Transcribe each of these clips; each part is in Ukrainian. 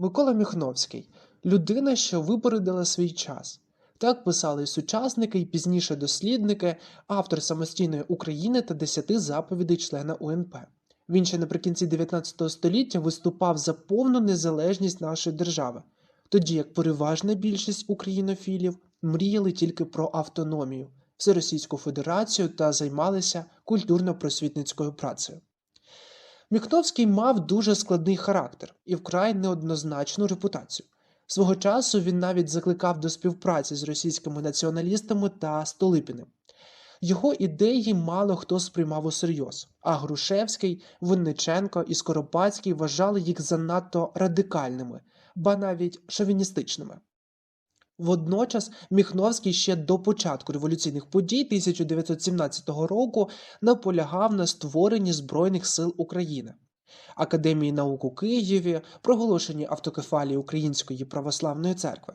Микола Міхновський людина, що випередила свій час. Так писали й сучасники, і пізніше дослідники, автор самостійної України та десяти заповідей члена УНП. Він ще наприкінці 19 століття виступав за повну незалежність нашої держави, тоді як переважна більшість українофілів мріяли тільки про автономію, Всеросійську Федерацію та займалися культурно-просвітницькою працею. Міхновський мав дуже складний характер і вкрай неоднозначну репутацію. Свого часу він навіть закликав до співпраці з російськими націоналістами та Столипіним. Його ідеї мало хто сприймав усерйоз, а Грушевський, Винниченко і Скоропадський вважали їх занадто радикальними, ба навіть шовіністичними. Водночас Міхновський ще до початку революційних подій 1917 року наполягав на створенні Збройних сил України. Академії наук у Києві, проголошенні автокефалії Української православної церкви.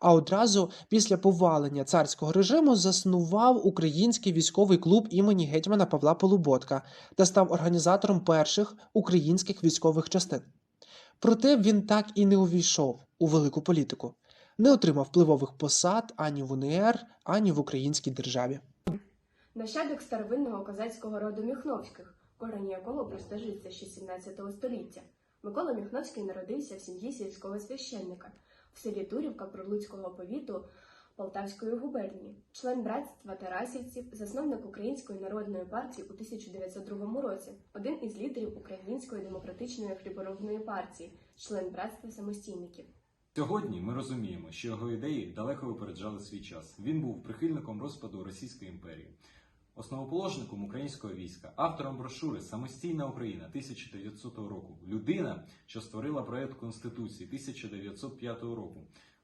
А одразу після повалення царського режиму заснував Український військовий клуб імені гетьмана Павла Полуботка та став організатором перших українських військових частин. Проте він так і не увійшов у велику політику, не отримав впливових посад ані в УНР, ані в українській державі. Нащадок старовинного козацького роду Міхновських, корені якого простежуються ще 17 століття. Микола Міхновський народився в сім'ї сільського священника в селі Турівка Прилуцького повіту Полтавської губернії, член братства Тарасівців, засновник Української народної партії у 1902 році, один із лідерів Української демократичної хліборобної партії, член братства самостійників. Сьогодні ми розуміємо, що його ідеї далеко випереджали свій час. Він був прихильником розпаду Російської імперії, основоположником українського війська, автором брошури Самостійна Україна 1900 року. Людина, що створила проект Конституції 1905 року.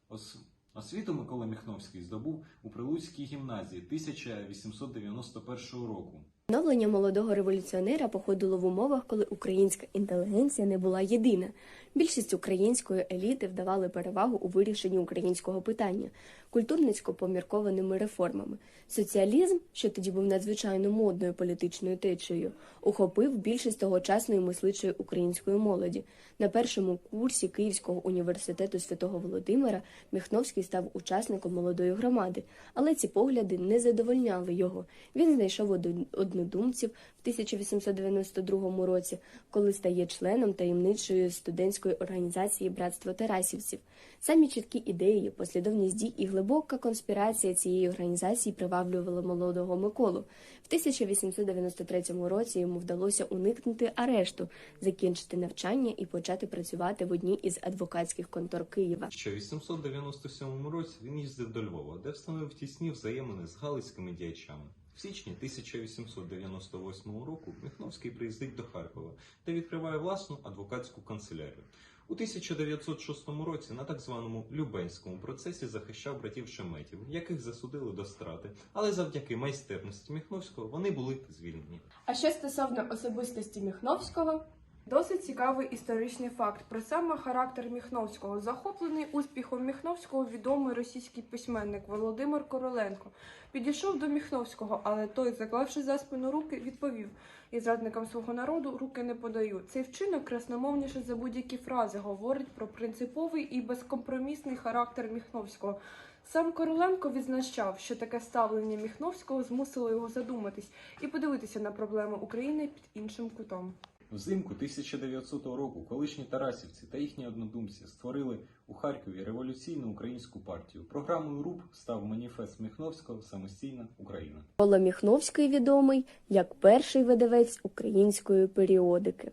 Ос- Освіту Микола Міхновський здобув у Прилуцькій гімназії 1891 року. Становлення молодого революціонера походило в умовах, коли українська інтелігенція не була єдина. Більшість української еліти вдавали перевагу у вирішенні українського питання культурницько поміркованими реформами. Соціалізм, що тоді був надзвичайно модною політичною течією, охопив більшість тогочасної мисличої української молоді. На першому курсі Київського університету святого Володимира Міхновський став учасником молодої громади, але ці погляди не задовольняли його. Він знайшов однодумців 1892 році, коли стає членом таємничої студентської організації Братство Тарасівців. Самі чіткі ідеї, послідовність дій і глибока конспірація цієї організації приваблювали молодого Миколу. В 1893 році йому вдалося уникнути арешту, закінчити навчання і почати працювати в одній із адвокатських контор Києва. Що в 897 році він їздив до Львова, де встановив тісні взаємини з галицькими діячами. В січні 1898 року Міхновський приїздить до Харкова, де відкриває власну адвокатську канцелярію. У 1906 році на так званому Любенському процесі захищав братів Шеметів, яких засудили до страти, але завдяки майстерності Міхновського вони були звільнені. А що стосовно особистості Міхновського, Досить цікавий історичний факт про саме характер Міхновського. Захоплений успіхом Міхновського відомий російський письменник Володимир Короленко підійшов до Міхновського, але той, заклавши за спину руки, відповів: і зрадникам свого народу руки не подаю. Цей вчинок красномовніше за будь-які фрази говорить про принциповий і безкомпромісний характер Міхновського. Сам Короленко відзначав, що таке ставлення Міхновського змусило його задуматись і подивитися на проблеми України під іншим кутом. Взимку 1900 року колишні тарасівці та їхні однодумці створили у Харкові революційну українську партію. Програмою РУП став маніфест Міхновського Самостійна Україна. Микола Міхновський відомий як перший видавець української періодики.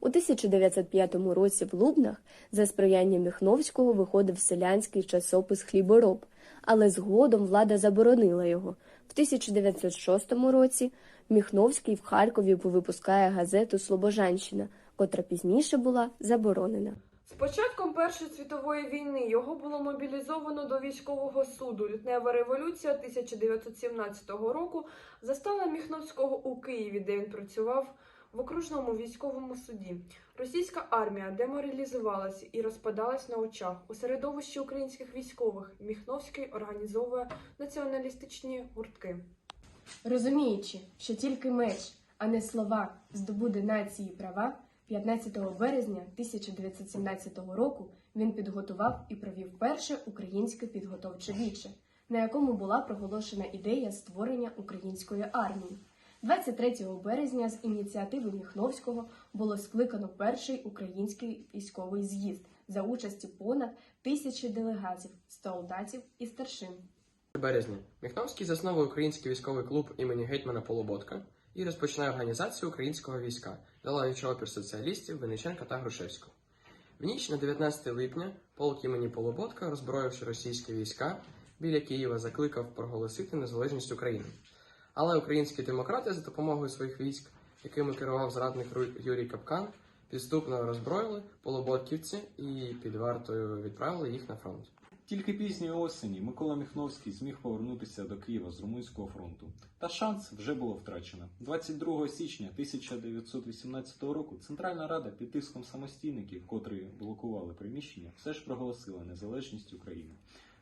У 1905 році в Лубнах за сприяння Міхновського виходив селянський часопис Хлібороб, але згодом влада заборонила його. В 1906 році Міхновський в Харкові випускає газету Слобожанщина, котра пізніше була заборонена. З початком Першої світової війни його було мобілізовано до військового суду. Лютнева революція 1917 року застала Міхновського у Києві, де він працював в окружному військовому суді. Російська армія деморалізувалася і розпадалась на очах. У середовищі українських військових Міхновський організовує націоналістичні гуртки. Розуміючи, що тільки меч, а не слова здобуде нації права, 15 березня 1917 року він підготував і провів перше українське підготовче віче, на якому була проголошена ідея створення української армії. 23 березня з ініціативи Міхновського було скликано перший український військовий з'їзд за участі понад тисячі делегатів, солдатів і старшин. Березня Міхновський засновує український військовий клуб імені гетьмана Полуботка і розпочинає організацію українського війська, долаючи опір соціалістів Винниченка та Грушевського. В ніч на 19 липня полк імені Полуботка, роззброївши російські війська, біля Києва закликав проголосити незалежність України. Але українські демократи за допомогою своїх військ, якими керував зрадник Юрій Капкан, підступно роззброїли полуботківці і під вартою відправили їх на фронт. Тільки пізньої осені Микола Міхновський зміг повернутися до Києва з Румунського фронту. Та шанс вже було втрачено. 22 січня 1918 року Центральна Рада під тиском самостійників, котрі блокували приміщення, все ж проголосила незалежність України.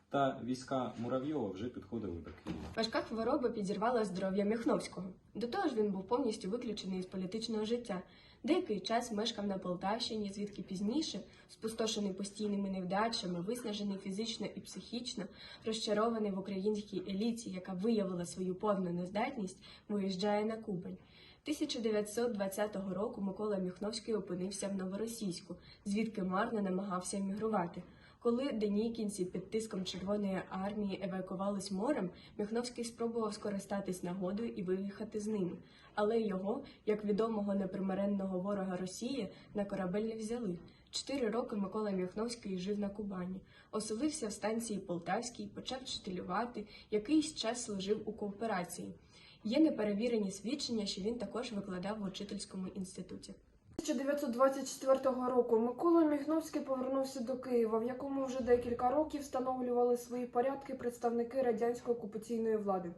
Та війська Муравйова вже підходили до Києва. Важка хвороба підірвала здоров'я Міхновського. До того ж, він був повністю виключений із політичного життя. Деякий час мешкав на Полтавщині, звідки пізніше, спустошений постійними невдачами, виснажений фізично і психічно, розчарований в українській еліті, яка виявила свою повну нездатність, виїжджає на Кубань. 1920 року Микола Міхновський опинився в Новоросійську, звідки марно намагався емігрувати. Коли денікінці під тиском Червоної армії евакувались морем, Міхновський спробував скористатись нагодою і виїхати з ними. Але його, як відомого непримиренного ворога Росії, на корабель не взяли. Чотири роки Микола Міхновський жив на Кубані, оселився в станції Полтавській, почав вчителювати, якийсь час служив у кооперації. Є неперевірені свідчення, що він також викладав в учительському інституті. 1924 року Микола Міхновський повернувся до Києва, в якому вже декілька років встановлювали свої порядки представники радянської окупаційної влади.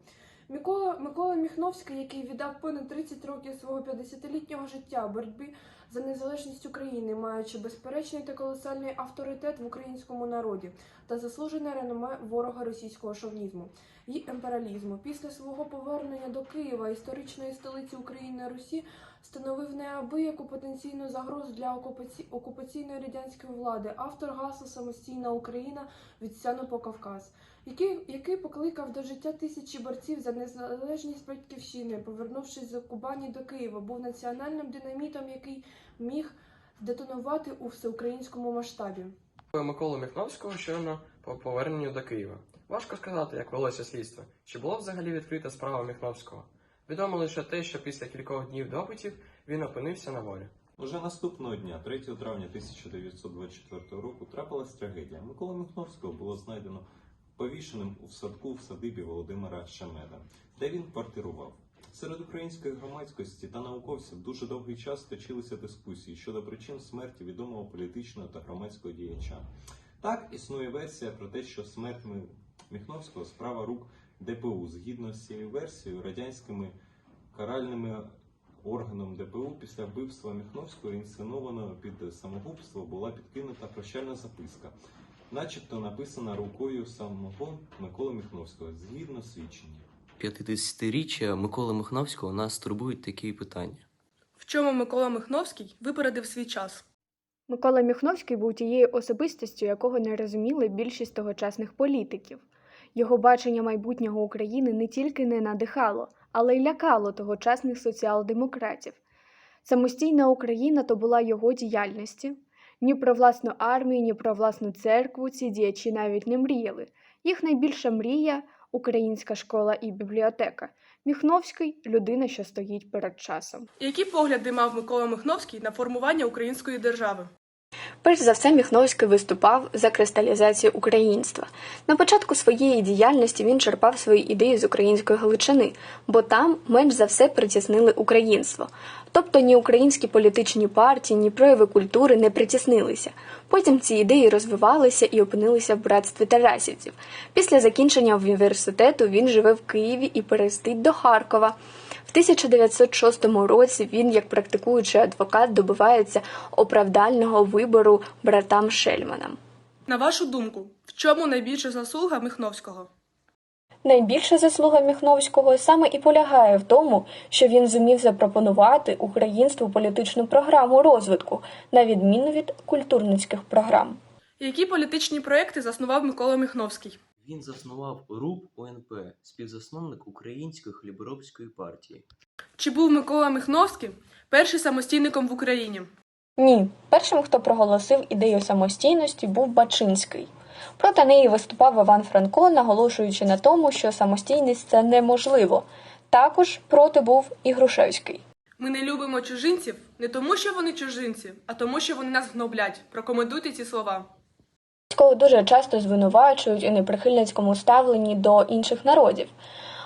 Микола, Микола Міхновський, який віддав понад 30 років свого 50-літнього життя боротьбі за незалежність України, маючи безперечний та колосальний авторитет в українському народі та заслужене реноме ворога російського шовнізму і імперіалізму. Після свого повернення до Києва, історичної столиці України Русі, становив неабияку потенційну загрозу для окупаці... окупаційної радянської влади, автор гасла Самостійна Україна від Сяну по Кавказ, який, який покликав до життя тисячі борців за незалежність батьківщини, повернувшись з Кубані до Києва, був національним динамітом, який міг детонувати у всеукраїнському масштабі. Миколу Міхновського щойно по поверненню до Києва. Важко сказати, як велося слідство. Чи було взагалі відкрита справа Міхновського? Відомо лише те, що після кількох днів допитів він опинився на волі. Уже наступного дня, 3 травня 1924 року, трапилась трагедія. Микола Михновського було знайдено повішеним у садку в садибі Володимира Шемеда, де він квартирував. Серед української громадськості та науковців дуже довгий час точилися дискусії щодо причин смерті відомого політичного та громадського діяча. Так існує версія про те, що смерть Міхновського справа рук ДПУ. Згідно з цією версією, радянськими каральними органом ДПУ після вбивства Міхновського, інсценованого під самогубство, була підкинута прощальна записка, начебто написана рукою самого Миколи Міхновського, згідно свідчення. 50-річчя Миколи Михновського нас турбують такі питання. В чому Микола Михновський випередив свій час? Микола Міхновський був тією особистістю, якого не розуміли більшість тогочасних політиків. Його бачення майбутнього України не тільки не надихало, але й лякало тогочасних соціал-демократів. Самостійна Україна то була його діяльності. Ні про власну армію, ні про власну церкву ці діячі навіть не мріяли. Їх найбільша мрія українська школа і бібліотека. Міхновський людина, що стоїть перед часом. Які погляди мав Микола Михновський на формування української держави? Перш за все, Міхновський виступав за кристалізацію українства. На початку своєї діяльності він черпав свої ідеї з української Галичини, бо там менш за все притіснили українство. Тобто ні українські політичні партії, ні прояви культури не притіснилися. Потім ці ідеї розвивалися і опинилися в братстві Тарасівців. Після закінчення університету він живе в Києві і переїздить до Харкова. В 1906 році він, як практикуючий адвокат, добивається оправдального вибору братам Шельманам. На вашу думку, в чому найбільша заслуга Михновського? Найбільша заслуга Міхновського саме і полягає в тому, що він зумів запропонувати українству політичну програму розвитку, на відміну від культурницьких програм. Які політичні проекти заснував Микола Міхновський? Він заснував РУП УНП, співзасновник Української хліборобської партії. Чи був Микола Міхновський перший самостійником в Україні? Ні, першим, хто проголосив ідею самостійності, був Бачинський. Проти неї виступав Іван Франко, наголошуючи на тому, що самостійність це неможливо. Також проти був і Грушевський. Ми не любимо чужинців не тому, що вони чужинці, а тому, що вони нас гноблять. Прокоментуйте ці слова. Кого дуже часто звинувачують у неприхильницькому ставленні до інших народів.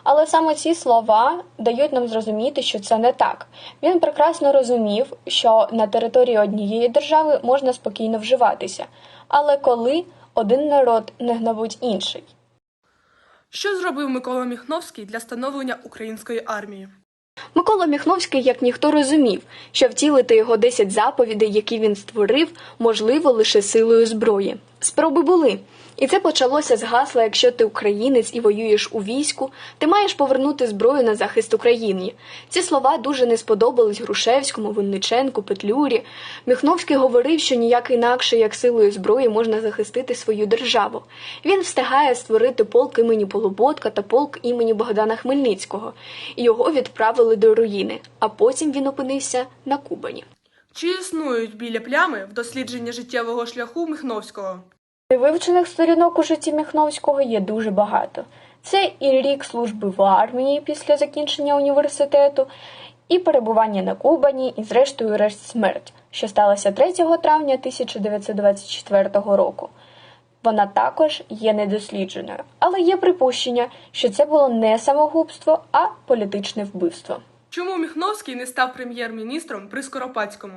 Але саме ці слова дають нам зрозуміти, що це не так. Він прекрасно розумів, що на території однієї держави можна спокійно вживатися, але коли один народ не гнобить інший. Що зробив Микола Міхновський для становлення української армії? Микола Міхновський, як ніхто розумів, що втілити його 10 заповідей, які він створив, можливо лише силою зброї. Спроби були. І це почалося з гасла: якщо ти українець і воюєш у війську, ти маєш повернути зброю на захист України. Ці слова дуже не сподобались Грушевському, Винниченку, Петлюрі. Міхновський говорив, що ніяк інакше, як силою зброї, можна захистити свою державу. Він встигає створити полк імені Полуботка та полк імені Богдана Хмельницького. І Його відправили до руїни, а потім він опинився на Кубані. Чи існують білі плями в дослідженні життєвого шляху Міхновського? Вивчених сторінок у житті Міхновського є дуже багато. Це і рік служби в армії після закінчення університету, і перебування на Кубані, і, зрештою, решт смерть, що сталася 3 травня 1924 року. Вона також є недослідженою, але є припущення, що це було не самогубство, а політичне вбивство. Чому Міхновський не став прем'єр-міністром при Скоропадському?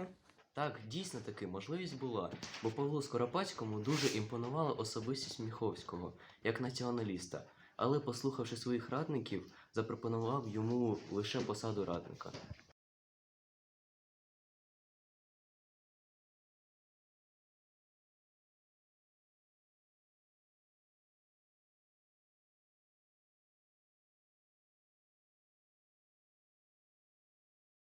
Так, дійсно таки можливість була, бо Павлу Скоропадському дуже імпонувала особистість Міховського як націоналіста, але, послухавши своїх радників, запропонував йому лише посаду радника.